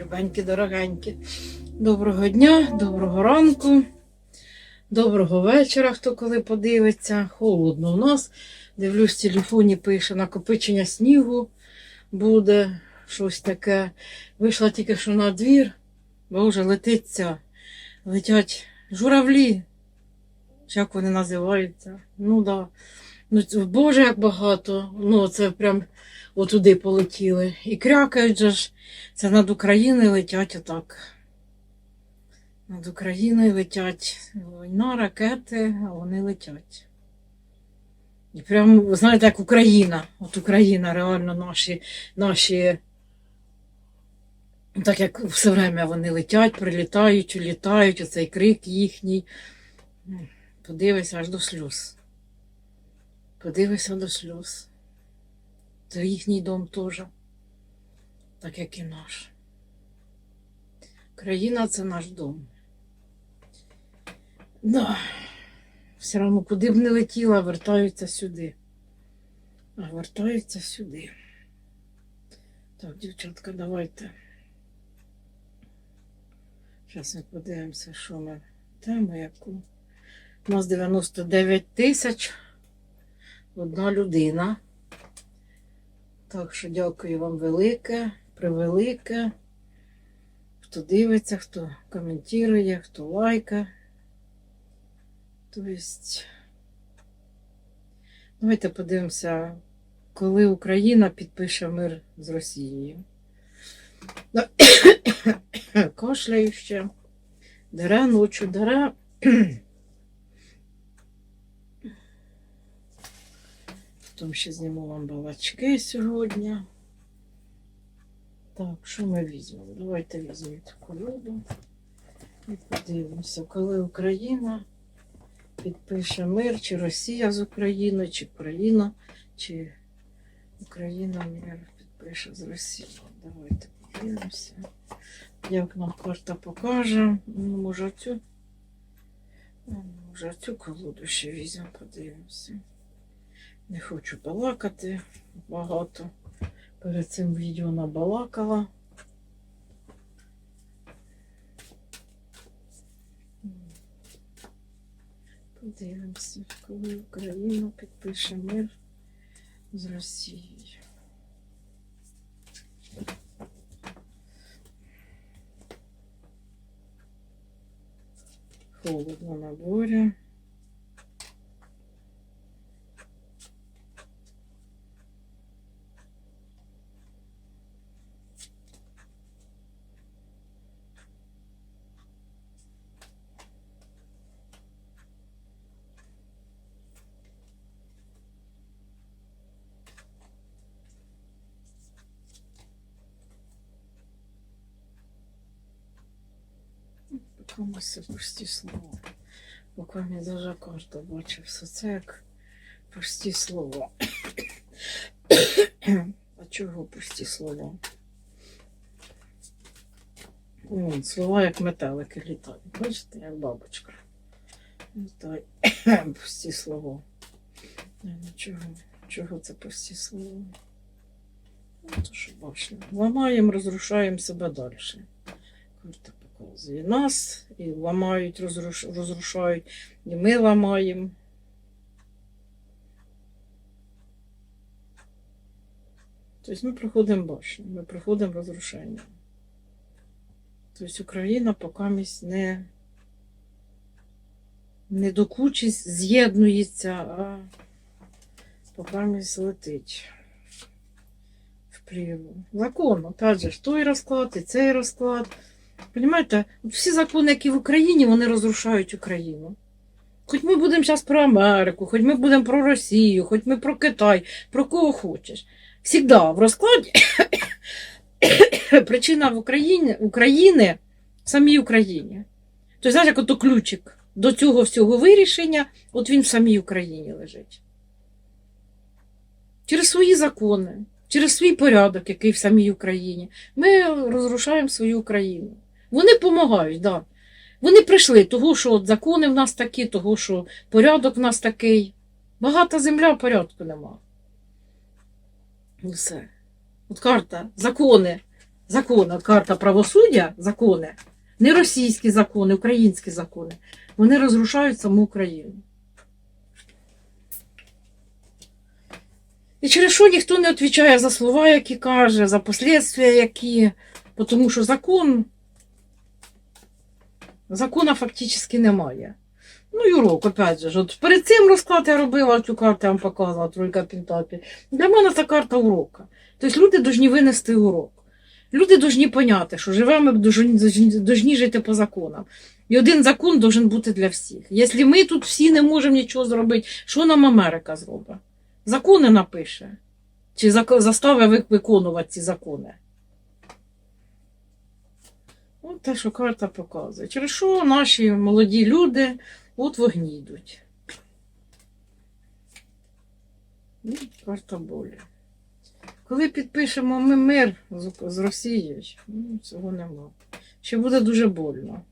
Любенькі, дорогенькі. Доброго дня, доброго ранку, доброго вечора, хто коли подивиться. Холодно у нас. Дивлюсь, в телефоні пише накопичення снігу буде щось таке. Вийшла тільки що на двір, бо вже летиться, летять журавлі. Як вони називаються? Ну да. Ну, Боже, як багато. Ну, це прям отуди полетіли. І крякають же ж. Це над Україною летять отак. Над Україною летять війна, ракети, а вони летять. І прям, знаєте, як Україна. От Україна, реально наші, наші, так як все время вони летять, прилітають, улітають, оцей крик їхній. Подивися аж до сльоз. Подивися до сльоз. Це їхній дом теж так як і наш. Країна це наш дом. Да. Все одно, куди б не летіла, вертаються сюди. А вертаються сюди. Так, дівчатка, давайте. Зараз ми подивимося, що ми тему яку. У нас 99 тисяч. Одна людина. Так що дякую вам велике, превелике. Хто дивиться, хто коментує, хто лайка. Тобто, давайте подивимося, коли Україна підпише мир з Росією. Кашляю ще. Дере ночу, дере. Потім ще зніму вам балачки сьогодні. Так, що ми візьмемо? Давайте візьмемо таку колоду і подивимося, коли Україна підпише мир, чи Росія з Україною, чи Україна, чи Україна мир підпише з Росією. Давайте подивимося. Як нам карта покаже. Ну, може цю. Ну, Може цю колоду ще візьмемо, подивимося. Не хочу балакати багато. Перед цим відео набалакала. Подивимося, коли Україна підпише мир з Росією. Холодно на дворі. Комусь прості слова. Буквально даже карту бачив. Все це як прості слова. а чого прості слова? Вон, слова як метелики літають. Бачите, як бабочка. Літають. прості слова. Я нічого. Чого це прості слова? Ну, то що бачимо. Ламаємо, розрушаємо себе далі. Карта показує нас і ламають, розруш... розрушають, і ми ламаємо. Тобто ми проходимо башню, ми проходимо розрушення. Тобто Україна поки місь не, не до кучі з'єднується, а поки місь летить в прірву. Закон, опять же, той розклад і цей розклад. Понимаєте, всі закони, які в Україні, вони розрушають Україну. Хоч ми будемо зараз про Америку, хоч ми будемо про Росію, хоч ми про Китай, про кого хочеш. Всігда в розкладі причина в Україні, України в самій Україні. Тобто, знаєш, як ото ключик до цього всього вирішення, от він в самій Україні лежить. Через свої закони, через свій порядок, який в самій Україні, ми розрушаємо свою Україну. Вони допомагають, да. Вони прийшли, того, що от закони в нас такі, того, що порядок в нас такий. Багата земля, порядку нема. І все. От карта, закони. закони, карта правосуддя, закони, не російські закони, українські закони, вони розрушають саму Україну. І через що ніхто не відповідає за слова, які каже, за послідствия, які. Тому що закон. Закона фактично немає. Ну, і урок, опять же. От перед цим розклад я робила цю карту, я вам показувала тройка пентаклів. Для мене це карта урока. Тобто люди повинні винести урок. Люди повинні поняти, що живемо повинні жити по законам. І один закон должен бути для всіх. Якщо ми тут всі не можемо нічого зробити, що нам Америка зробить? Закони напише. Чи заставить виконувати ці закони? От те, що карта показує. Через що наші молоді люди от вогні йдуть. І карта болі. Коли підпишемо ми мир з, Росією, ну, цього нема. Ще буде дуже больно.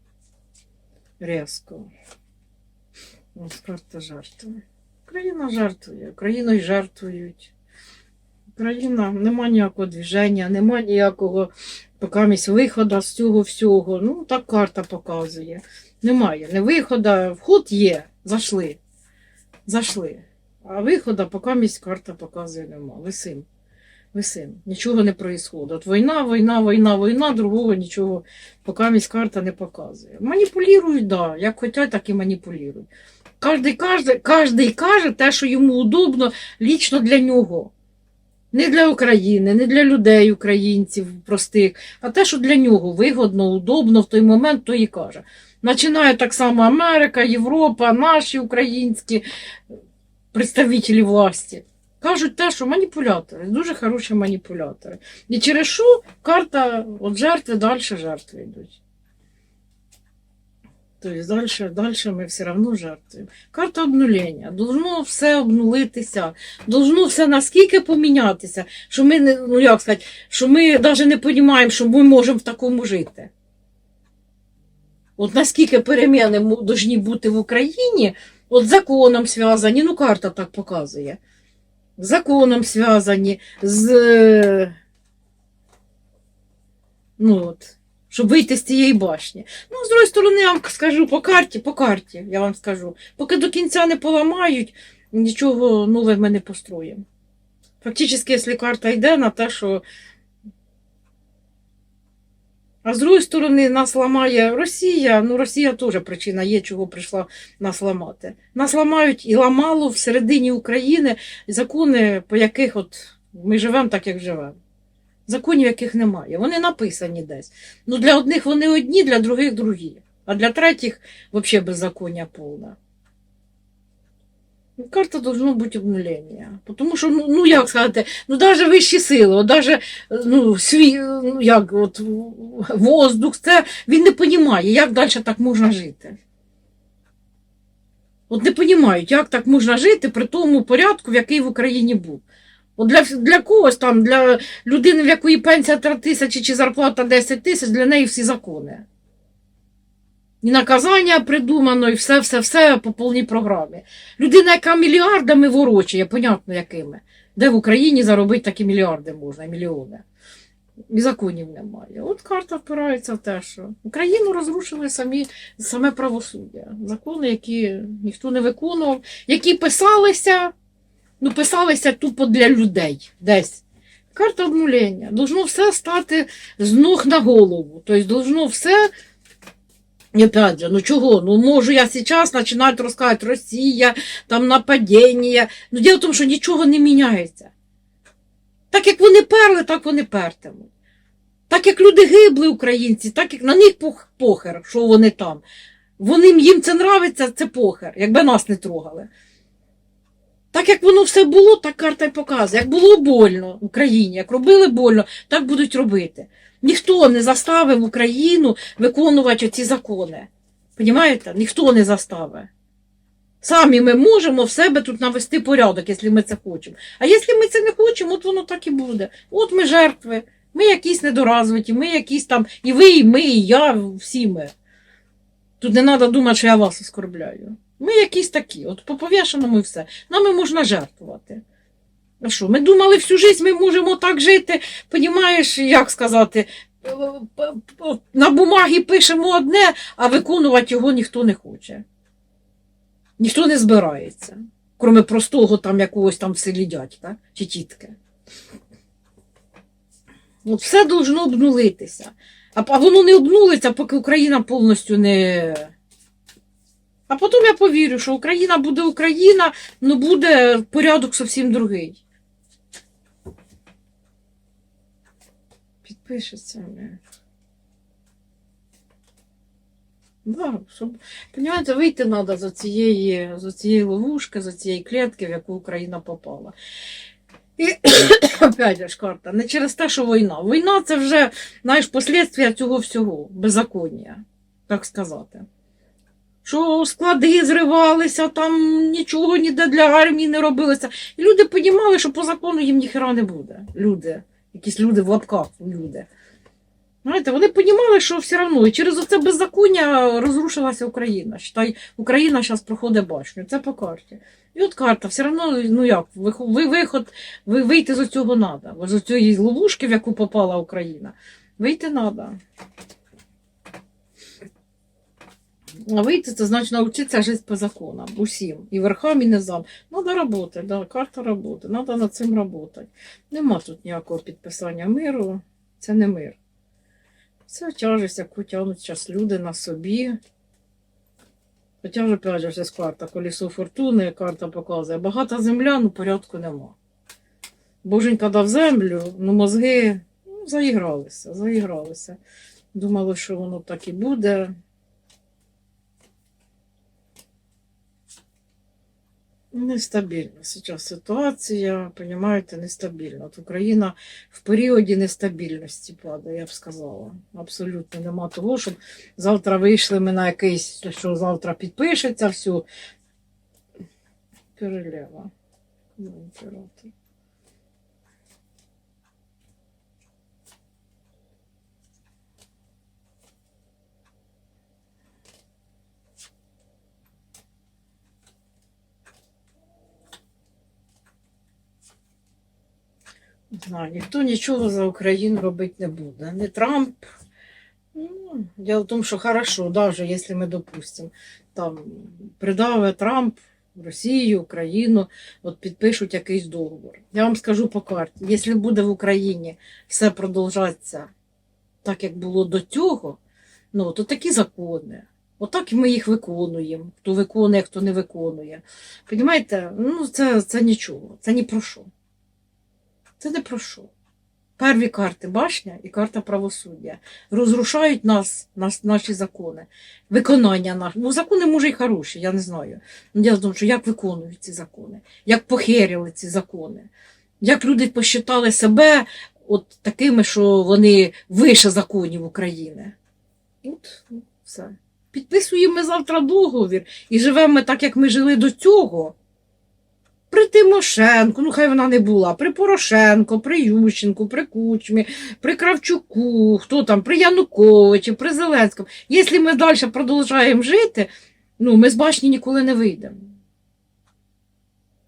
Різко. Ось карта жертви. Україна жертвує, Україною жертвують. Україна нема ніякого движення, нема ніякого покамість виходу з цього всього. Ну, так карта показує. Немає. Не виходу, вход є, зайшли. Зайшли. А виходу, покамість карта показує нема. Висим. Висим. Нічого не происходить. От війна, війна, війна, війна, другого нічого покамість карта не показує. Маніпулюють, да. Як хочуть, так і маніпулюють. Кожний каже те, що йому удобно лічно для нього. Не для України, не для людей, українців простих, а те, що для нього вигодно, удобно в той момент, то і каже. Починає так само Америка, Європа, наші українські представителі власті. Кажуть те, що маніпулятори, дуже хороші маніпулятори. І через що карта от жертви, далі жертви йдуть. Тобто далі, далі ми все одно жертвуємо. Карта обнулення. Должно все обнулитися. Должно все наскільки помінятися, що ми не, ну як сказати, що ми навіть не розуміємо, що ми можемо в такому жити. От наскільки переміни повинні бути в Україні, от законом зв'язані, ну карта так показує. Законом зв'язані, з. Ну от, щоб вийти з цієї башні. Ну, з другої сторони, я вам скажу по карті, по карті, я вам скажу. Поки до кінця не поламають, нічого нове ми не построїмо. Фактично, якщо карта йде на те, що. А з другої сторони, нас ламає Росія. Ну, Росія теж причина є, чого прийшла нас ламати. Нас ламають і ламало всередині України закони, по яких от ми живемо так, як живемо. Законів, яких немає. Вони написані десь. Ну, для одних вони одні, для других другі. А для третіх взагалі беззаконня повне. Ну, Карта должно бути обнулення. Тому що, ну, ну як сказати, ну навіть вищі сили, даже, ну, свій, ну як, от, воздух, це він не розуміє, як далі так можна жити. От не розуміють, як так можна жити при тому порядку, в який в Україні був. Для, для когось там, для людини, в якої пенсія 3 тисячі чи зарплата 10 тисяч, для неї всі закони. І наказання придумано, і все-все-все по повній програмі. Людина, яка мільярдами ворочає, понятно якими. Де в Україні заробити такі мільярди можна, мільйони. І законів немає. От карта впирається в те, що Україну розрушили самі, саме правосуддя. Закони, які ніхто не виконував, які писалися, ну писалися тупо для людей десь. Карта обнулення. Должно все стати з ног на голову. Тобто, должно все. І же, ну чого? Ну можу я зараз починати розказувати Росія, там нападіння. Ну діло в тому, що нічого не міняється. Так як вони перли, так вони пертимуть. Так як люди гибли, українці, так як на них пох- похер, що вони там. Вони, їм це нравиться, це похер, якби нас не трогали. Так як воно все було, так карта й показує. Як було больно в Україні, як робили больно, так будуть робити. Ніхто не заставив Україну виконувати ці закони. Понімаєте? Ніхто не заставив. Самі ми можемо в себе тут навести порядок, якщо ми це хочемо. А якщо ми це не хочемо, от воно так і буде. От ми жертви, ми якісь недоразвиті, ми якісь там, і ви, і ми, і я, всі ми. Тут не треба думати, що я вас оскорбляю. Ми якісь такі, от по повішеному і все. Нами можна жертвувати. А що, ми думали, всю життя ми можемо так жити, понімаєш, як сказати, е, п- на бумагі пишемо одне, а виконувати його ніхто не хоче. Ніхто не збирається. Кроме простого там якогось там в селі дядька чи тітки. От все должно обнулитися. А воно не обнулиться, поки Україна повністю не. А потім я повірю, що Україна буде Україна, але буде порядок зовсім другий. Підпишеться. Да, щоб, понимаєте, вийти треба з цієї, з цієї ловушки, з цієї клітки, в яку Україна попала. І опять ж карта, не через те, що війна. Війна це вже, знаєш, послідствия цього всього, беззаконня, так сказати. Що склади зривалися, там нічого ніде для армії не робилося. І люди розуміли, що по закону їм ніхера не буде. Люди, якісь люди в лапках, люди. Знаєте, вони розуміли, що все одно, через оце беззаконня розрушилася Україна. Считай, Україна зараз проходить башню. Це по карті. І от карта, все одно, ну як, виход, ви, виход, ви, вийти з цього треба. З цієї ловушки, в яку попала Україна. Вийти треба. Вийти це значить навчитися жити по законам. Усім. І верхам, і низам. Треба роботи, да, карта роботи. Треба над цим працювати. Нема тут ніякого підписання миру. Це не мир. Це тяжесть, яку тягнуть зараз люди на собі. Хоча ж, опять же, ж, карта колесо фортуни, карта показує. Багата земля, ну порядку нема. Боженька дав землю, ну мозги ну, заігралися, заігралися. Думали, що воно так і буде. Нестабільна зараз ситуація, розумієте, нестабільна. От Україна в періоді нестабільності падає, я б сказала. Абсолютно нема того, щоб завтра вийшли ми на якийсь, що завтра підпишеться, все. Перелева. Ну, імператор. Знаю, ніхто нічого за Україну робити не буде. Не Трамп. Ну, дело в тому, що хорошо, даже якщо ми допустимо, там придаве Трамп Росію, Україну, от підпишуть якийсь договор. Я вам скажу по карті, якщо буде в Україні все продовжатися так, як було до цього, ну, то такі закони. Отак ми їх виконуємо. Хто виконує, хто не виконує. Понімаєте, ну це, це нічого, це ні про що. Це не про що. Перві карти башня і карта правосуддя розрушають нас, нас наші закони, виконання наших. Ну, закони може й хороші, я не знаю. Ну, я думаю, що як виконують ці закони, як похерили ці закони, як люди посчитали себе от такими, що вони вище законів України. От, ну, все. Підписуємо завтра договір і живемо так, як ми жили до цього. При Тимошенку, ну хай вона не була, при Порошенко, при Ющенку, при Кучмі, при Кравчуку, хто там, при Януковичі, при Зеленському. Якщо ми далі продовжуємо жити, ну ми з башні ніколи не вийдемо.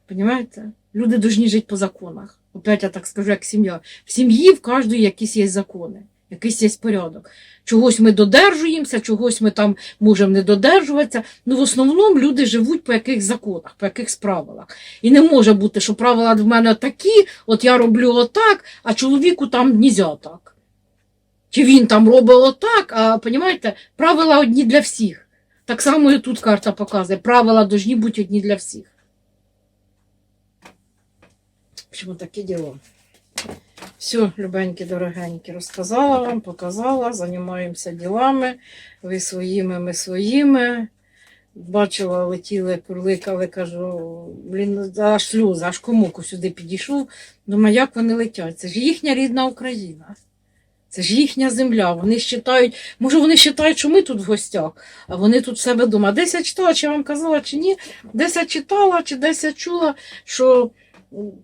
Понимаєте? Люди повинні жити по законах. Опять я так скажу, як сім'я. В сім'ї в кожної якісь є закони, якийсь є порядок. Чогось ми додержуємося, чогось ми там можемо не додержуватися. Ну, в основному люди живуть по яких законах, по якихось правилах. І не може бути, що правила в мене такі, от я роблю отак, а чоловіку там нельзя так. Чи він там робить отак, а розумієте, правила одні для всіх. Так само і тут карта показує. Правила повинні бути одні для всіх. Общем, таке діло. Все, любенькі, дорогенькі, розказала вам, показала, займаємося ділами. Ви своїми, ми своїми. Бачила, летіли, курликали, кажу, блін, аж сльози, аж комуку сюди підійшов. Думаю, як вони летять? Це ж їхня рідна Україна. Це ж їхня земля. Вони вважають, може, вони вважають, що ми тут в гостях, а вони тут в себе вдома. Десь я читала, чи я вам казала, чи ні, десь я читала, чи десь я чула, що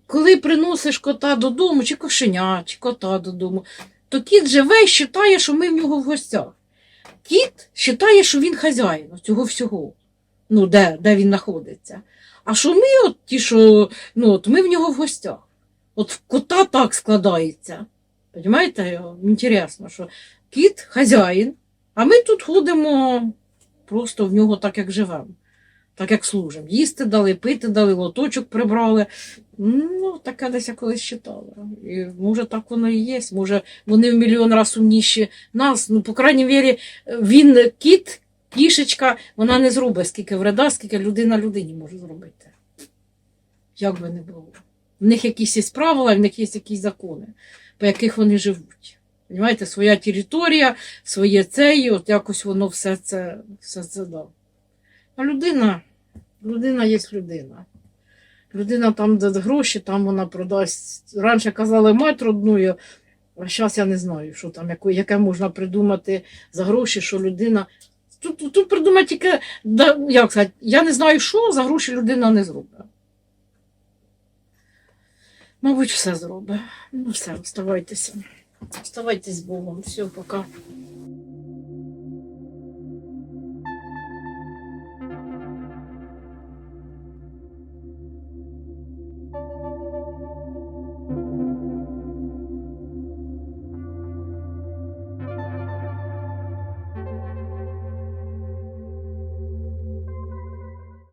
коли приносиш кота додому, чи кошеня, чи кота додому, то кіт живе і вважає, що ми в нього в гостях. Кіт вважає, що він хазяїн цього всього, ну, де, де він знаходиться. А що ми, от ті, що ну, от ми в нього в гостях. От в кота так складається. Понимаєте? Інтересно, що кіт хазяїн, а ми тут ходимо просто в нього так, як живемо, так як служимо. Їсти дали, пити дали, лоточок прибрали. Ну, таке десь я колись читала. І може так воно і є. Може, вони в мільйон разів умніші нас. Ну, по крайній мірі, він кіт, кішечка, вона не зробить скільки вреда, скільки людина людині може зробити. Як би не було. В них якісь є правила, в них є якісь закони, по яких вони живуть. Понимаєте, своя територія, своє це, і от якось воно все це, все це да. А людина, людина є людина. Людина там, де гроші, там вона продасть. Раніше казали мать родною, а зараз я не знаю, що там, яке можна придумати за гроші, що людина. Тут, тут, придумати тільки, як сказати, я не знаю, що за гроші людина не зробить. Мабуть, все зробить. Ну все, оставайтеся. Оставайтесь з Богом. Все, пока.